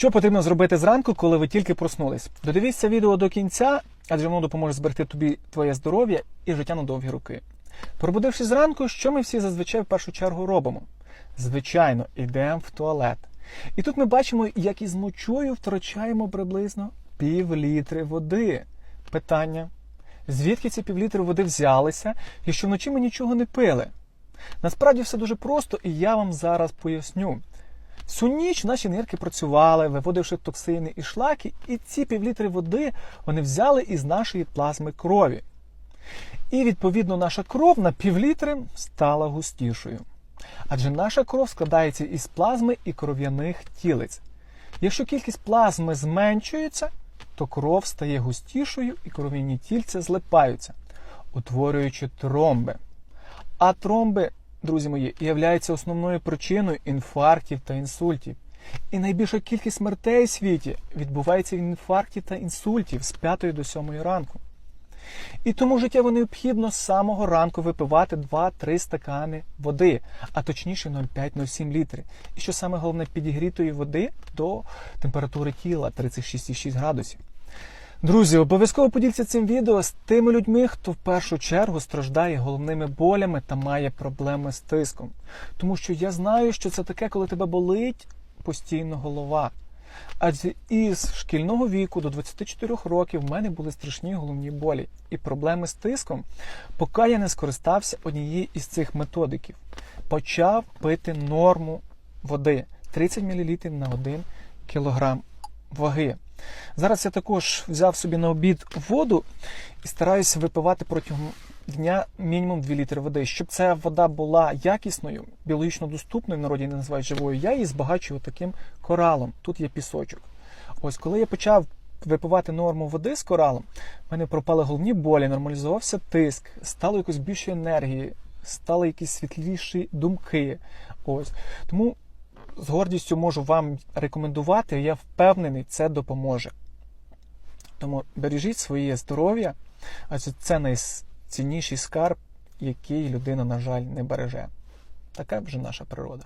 Що потрібно зробити зранку, коли ви тільки проснулись? Додивіться відео до кінця, адже воно допоможе зберегти тобі твоє здоров'я і життя на довгі роки. Пробудившись зранку, що ми всі зазвичай в першу чергу робимо? Звичайно, йдемо в туалет. І тут ми бачимо, як із мочою втрачаємо приблизно пів літри води. Питання: звідки ці півлітри води взялися, якщо вночі ми нічого не пили? Насправді все дуже просто, і я вам зараз поясню. Всю ніч наші нирки працювали, виводивши токсини і шлаки, і ці півлітри води вони взяли із нашої плазми крові. І відповідно наша кров на півлітри стала густішою. Адже наша кров складається із плазми і кров'яних тілиць. Якщо кількість плазми зменшується, то кров стає густішою і кров'яні тільця злипаються, утворюючи тромби. А тромби, друзі мої, являються основною причиною інфарктів та інсультів. І найбільша кількість смертей у світі відбувається від інфарктів та інсультів з 5 до 7 ранку. І тому життєво необхідно з самого ранку випивати 2-3 стакани води, а точніше 0,5-0,7 літри. І що саме головне, підігрітої води до температури тіла 36,6 градусів. Друзі, обов'язково поділіться цим відео з тими людьми, хто в першу чергу страждає головними болями та має проблеми з тиском. Тому що я знаю, що це таке, коли тебе болить постійно голова. Адже із шкільного віку до 24 років в мене були страшні головні болі і проблеми з тиском, поки я не скористався однією із цих методиків. Почав пити норму води 30 мл на 1 кг ваги. Зараз я також взяв собі на обід воду і стараюся випивати протягом дня мінімум 2 літри води. Щоб ця вода була якісною, біологічно доступною, народі не називають живою, я її збагачую таким коралом. Тут є пісочок. Ось коли я почав випивати норму води з коралом, в мене пропали головні болі, нормалізувався тиск, стало якось більше енергії, стали якісь світліші думки. Ось тому з гордістю можу вам рекомендувати, я впевнений, це допоможе. Тому бережіть своє здоров'я, адже це найцінніший скарб, який людина, на жаль, не береже. Така вже наша природа.